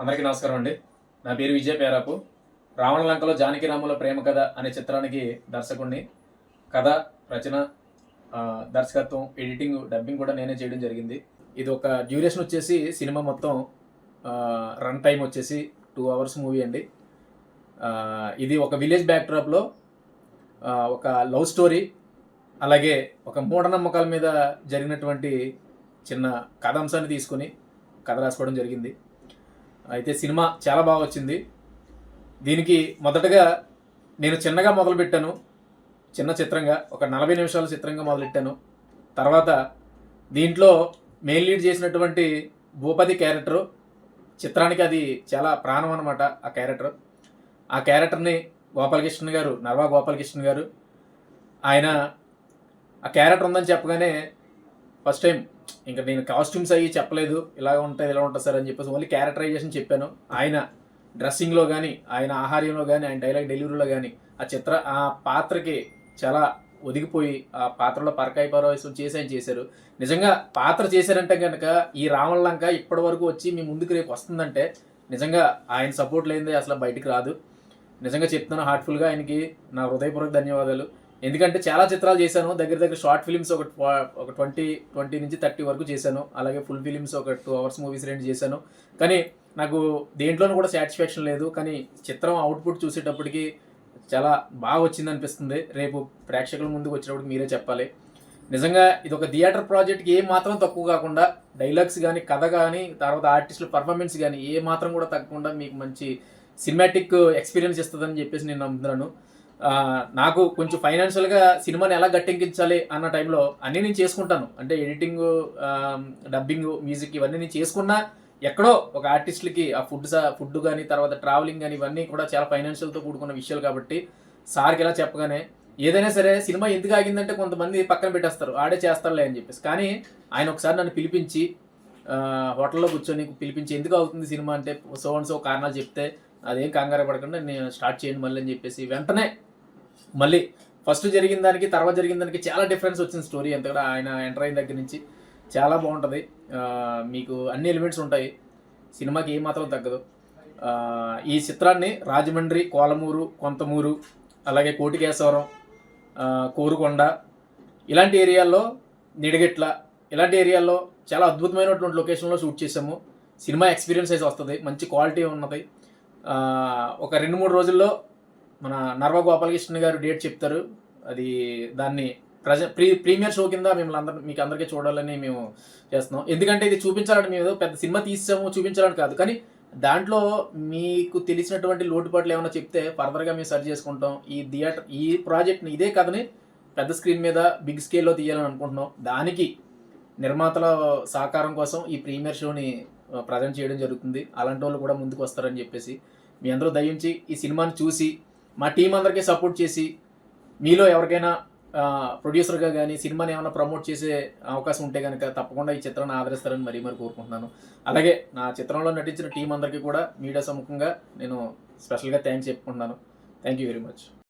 అందరికీ నమస్కారం అండి. నా పేరు విజయ్ పేరాపు. రావణ లంకలో జానకి ప్రేమ కథ అనే చిత్రానికి దర్శకుడిని కథ రచన దర్శకత్వం ఎడిటింగ్ డబ్బింగ్ కూడా నేనే చేయడం జరిగింది. ఇది ఒక డ్యూరేషన్ వచ్చేసి సినిమా మొత్తం రన్ టైం వచ్చేసి టూ అవర్స్ మూవీ అండి. ఇది ఒక విలేజ్ బ్యాక్డ్రాప్లో ఒక లవ్ స్టోరీ అలాగే ఒక మూఢనమ్మకాల మీద జరిగినటువంటి చిన్న కథాంశాన్ని తీసుకుని కథ రాసుకోవడం జరిగింది. అయితే సినిమా చాలా బాగా వచ్చింది దీనికి మొదటగా నేను చిన్నగా మొదలుపెట్టాను. చిన్న చిత్రంగా ఒక నలభై నిమిషాల చిత్రంగా మొదలెట్టాను. తర్వాత దీంట్లో మెయిన్ లీడ్ చేసినటువంటి భూపతి క్యారెక్టర్ చిత్రానికి అది చాలా ప్రాణం అనమాట ఆ క్యారెక్టర్. ఆ క్యారెక్టర్ని గోపాలకృష్ణ గారు నర్వా గోపాలకృష్ణ గారు ఆయన ఆ క్యారెక్టర్ ఉందని చెప్పగానే ఫస్ట్ టైం ఇంకా నేను కాస్ట్యూమ్స్ అవి చెప్పలేదు ఇలా ఉంటుంది ఇలా ఉంటుంది సార్ అని చెప్పేసి ఓన్లీ క్యారెక్టరైజేషన్ చెప్పాను. ఆయన డ్రెస్సింగ్లో కానీ ఆయన ఆహార్యంలో కానీ ఆయన డైలాగ్ డెలివరీలో కానీ ఆ చిత్ర ఆ పాత్రకి చాలా ఒదిగిపోయి ఆ పాత్రలో పరకాయ పరవేశం చేసి ఆయన చేశారు. నిజంగా పాత్ర చేశారంటే కనుక ఈ రావణ ఇప్పటి వరకు వచ్చి మీ ముందుకు రేపు వస్తుందంటే నిజంగా ఆయన సపోర్ట్ లేనిదే అసలు బయటికి రాదు. నిజంగా చెప్తున్నాను హార్ట్ఫుల్గా ఆయనకి నా హృదయపూర్వక ధన్యవాదాలు. ఎందుకంటే చాలా చిత్రాలు చేశాను. దగ్గర దగ్గర షార్ట్ ఫిలిమ్స్ ఒక ఒక ట్వంటీ ట్వంటీ నుంచి థర్టీ వరకు చేశాను. అలాగే ఫుల్ ఫిలిమ్స్ ఒక టూ అవర్స్ మూవీస్ రెండు చేశాను. కానీ నాకు దేంట్లోనూ కూడా సాటిస్ఫాక్షన్ లేదు. కానీ చిత్రం అవుట్పుట్ చూసేటప్పటికి చాలా బాగా వచ్చింది అనిపిస్తుంది. రేపు ప్రేక్షకుల ముందుకు వచ్చినప్పుడు మీరే చెప్పాలి. నిజంగా ఇది ఒక థియేటర్ ప్రాజెక్ట్కి ఏ మాత్రం తక్కువ కాకుండా డైలాగ్స్ కానీ కథ కానీ తర్వాత ఆర్టిస్టుల పర్ఫార్మెన్స్ కానీ ఏ మాత్రం కూడా తగ్గకుండా మీకు మంచి సినిమాటిక్ ఎక్స్పీరియన్స్ ఇస్తుందని చెప్పేసి నేను నమ్ముతున్నాను. నాకు కొంచెం ఫైనాన్షియల్గా సినిమాని ఎలా గట్టెక్కించాలి అన్న టైంలో అన్నీ నేను చేసుకుంటాను. అంటే ఎడిటింగ్ డబ్బింగ్ మ్యూజిక్ ఇవన్నీ నేను చేసుకున్నా ఎక్కడో ఒక ఆర్టిస్టులకి ఆ ఫుడ్ ఫుడ్ కానీ తర్వాత ట్రావెలింగ్ కానీ ఇవన్నీ కూడా చాలా ఫైనాన్షియల్తో కూడుకున్న విషయాలు కాబట్టి సార్కి ఎలా చెప్పగానే ఏదైనా సరే సినిమా ఎందుకు ఆగిందంటే కొంతమంది పక్కన పెట్టేస్తారు. ఆడే చేస్తారులే అని చెప్పేసి. కానీ ఆయన ఒకసారి నన్ను పిలిపించి హోటల్లో కూర్చొని పిలిపించి ఎందుకు అవుతుంది సినిమా అంటే సో అండ్ సో కారణాలు చెప్తే అదేం కంగారు పడకుండా నేను స్టార్ట్ చేయండి మళ్ళీ అని చెప్పేసి వెంటనే మళ్ళీ ఫస్ట్ జరిగిన దానికి తర్వాత జరిగిన దానికి చాలా డిఫరెన్స్ వచ్చింది స్టోరీ. అంతా కూడా ఆయన ఎంటర్ అయిన దగ్గర నుంచి చాలా బాగుంటుంది. మీకు అన్ని ఎలిమెంట్స్ ఉంటాయి. సినిమాకి ఏమాత్రం తగ్గదు. ఈ చిత్రాన్ని రాజమండ్రి కోలమూరు కొంతమూరు అలాగే కోటికేశ్వరం కోరుకొండ ఇలాంటి ఏరియాల్లో నిడగెట్ల ఇలాంటి ఏరియాల్లో చాలా అద్భుతమైనటువంటి లొకేషన్లో షూట్ చేసాము సినిమా ఎక్స్పీరియన్స్ అయితే వస్తుంది. మంచి క్వాలిటీ ఉన్నది. ఒక రెండు మూడు రోజుల్లో మన నర్వ గోపాలకృష్ణ గారు డేట్ చెప్తారు. అది దాన్ని ప్రజ ప్రీ ప్రీమియర్ షో కింద మిమ్మల్ని అందరూ మీకు అందరికీ చూడాలని మేము చేస్తున్నాం. ఎందుకంటే ఇది చూపించాలని మేము పెద్ద సినిమా తీసాము చూపించాలని కాదు. కానీ దాంట్లో మీకు తెలిసినటువంటి లోటుపాట్లు ఏమైనా చెప్తే ఫర్దర్గా మేము సర్చ్ చేసుకుంటాం. ఈ థియేటర్ ఈ ప్రాజెక్ట్ని ఇదే కథని పెద్ద స్క్రీన్ మీద బిగ్ స్కేల్లో తీయాలని అనుకుంటున్నాం. దానికి నిర్మాతల సహకారం కోసం ఈ ప్రీమియర్ షోని ప్రజెంట్ చేయడం జరుగుతుంది. అలాంటి వాళ్ళు కూడా ముందుకు వస్తారని చెప్పేసి మీ అందరూ దయించి ఈ సినిమాని చూసి మా టీం అందరికీ సపోర్ట్ చేసి మీలో ఎవరికైనా ప్రొడ్యూసర్గా కానీ సినిమాని ఏమైనా ప్రమోట్ చేసే అవకాశం ఉంటే కనుక తప్పకుండా ఈ చిత్రాన్ని ఆదరిస్తారని మరీ మరి కోరుకుంటున్నాను. అలాగే నా చిత్రంలో నటించిన టీం అందరికీ కూడా మీడియా సముఖంగా నేను స్పెషల్గా థ్యాంక్స్ చెప్పుకుంటున్నాను. Thank you very much